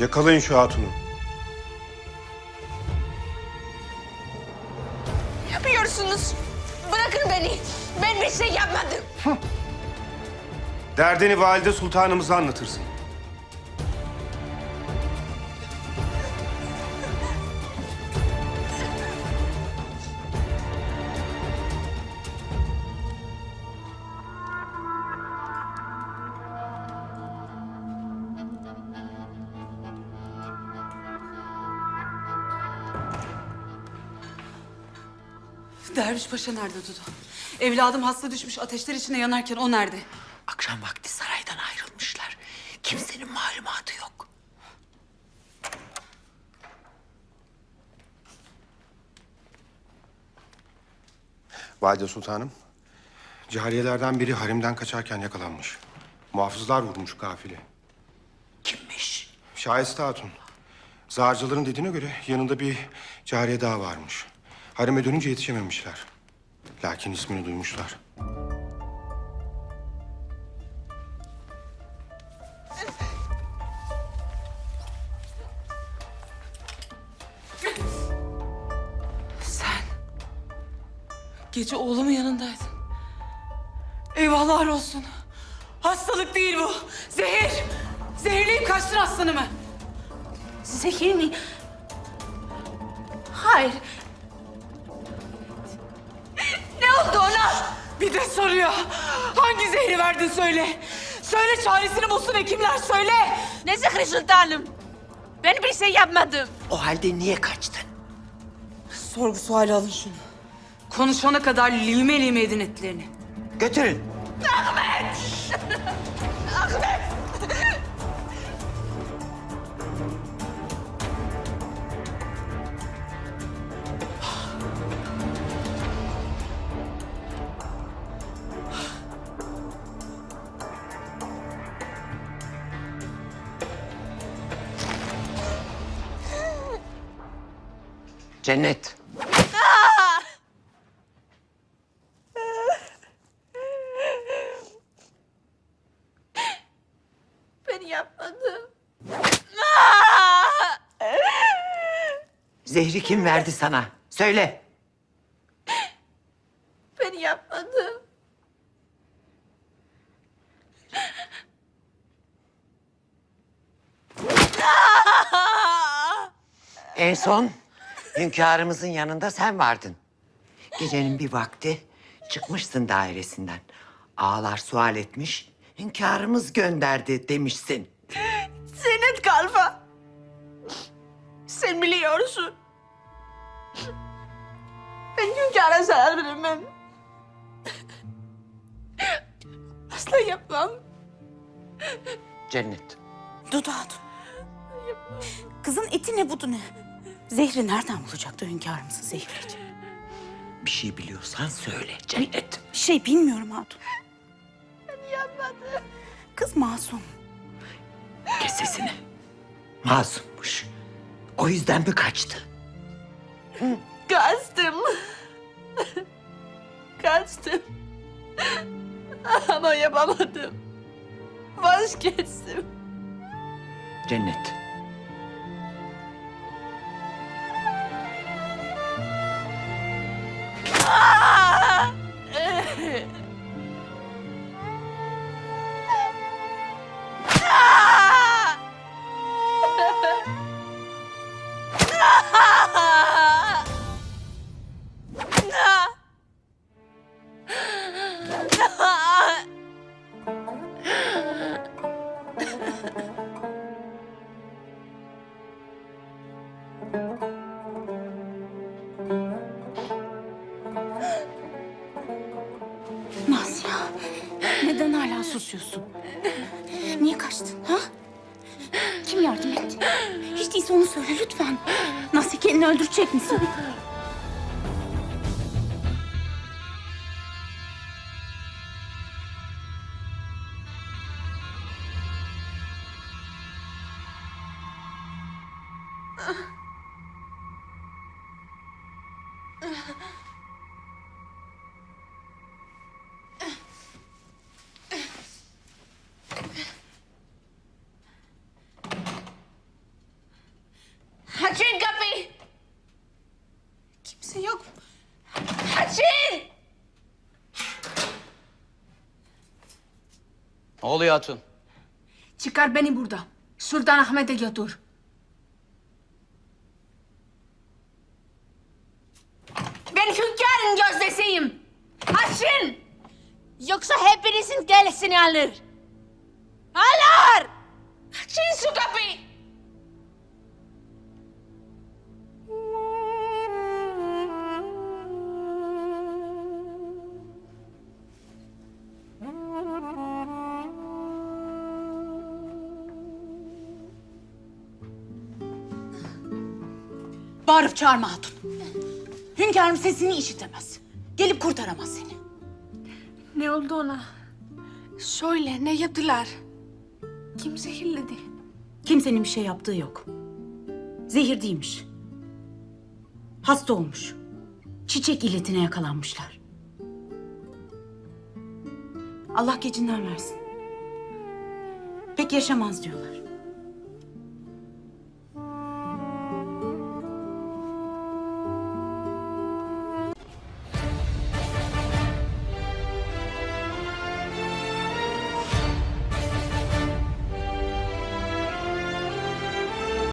Yakalayın şu hatunu. Yapıyorsunuz. Bırakın beni. Ben bir şey yapmadım. Derdini valide sultanımıza anlatırsın. Derviş Paşa nerede Dudu? Evladım hasta düşmüş ateşler içinde yanarken o nerede? Akşam vakti saraydan ayrılmışlar. Kimsenin malumatı yok. Valide sultanım. Cariyelerden biri harimden kaçarken yakalanmış. Muhafızlar vurmuş kafili. Kimmiş? Şahiste hatun. Zağarcıların dediğine göre yanında bir cariye daha varmış. Harime dönünce yetişememişler. Lakin ismini duymuşlar. Sen gece oğlumun yanındaydın. Eyvahlar olsun. Hastalık değil bu. Zehir. Zehirleyip kaçtın aslanımı. Zehir mi? Hayır. Bir de soruyor. Hangi zehri verdin söyle. Söyle çaresini bulsun hekimler söyle. Ne zehri sultanım? Ben bir şey yapmadım. O halde niye kaçtın? Sorgu suali alın şunu. Konuşana kadar lime lime edin etlerini. Götürün. Cennet. Ben yapmadım. Zehri kim verdi sana? Söyle. Ben yapmadım. En son hünkârımızın yanında sen vardın. Gecenin bir vakti çıkmışsın dairesinden. Ağalar sual etmiş, hünkârımız gönderdi demişsin. Senin kalfa. Sen biliyorsun. Ben hünkâra zarar veremem. Asla yapmam. Cennet. Dudu Hatun. Kızın eti ne budu ne? Zehri nereden bulacaktı hünkârımızın zehirleyecek? Bir şey biliyorsan söyle Cennet. Bir şey bilmiyorum Hatun. Yapmadım. Kız masum. Kes sesini. Masummuş. O yüzden mi kaçtı? Kaçtım. Kaçtım. Ama yapamadım. Vazgeçtim. Cennet. susuyorsun? Niye kaçtın ha? Kim yardım etti? Hiç değilse onu söyle lütfen. Nasıl kendini öldürecek misin? Ah. Ne oluyor Hatun? Çıkar beni burada. Sultan Ahmet'e götür. Ben hünkârın gözdesiyim. Açın! Yoksa hepinizin delisini alır. Alır! Açın şu kapıyı! Bağırıp çağırma hatun. Hünkârım sesini işitemez. Gelip kurtaramaz seni. Ne oldu ona? Söyle, ne yaptılar? Kim zehirledi? Kimsenin bir şey yaptığı yok. Zehir değilmiş. Hasta olmuş. Çiçek illetine yakalanmışlar. Allah gecinden versin. Pek yaşamaz diyorlar.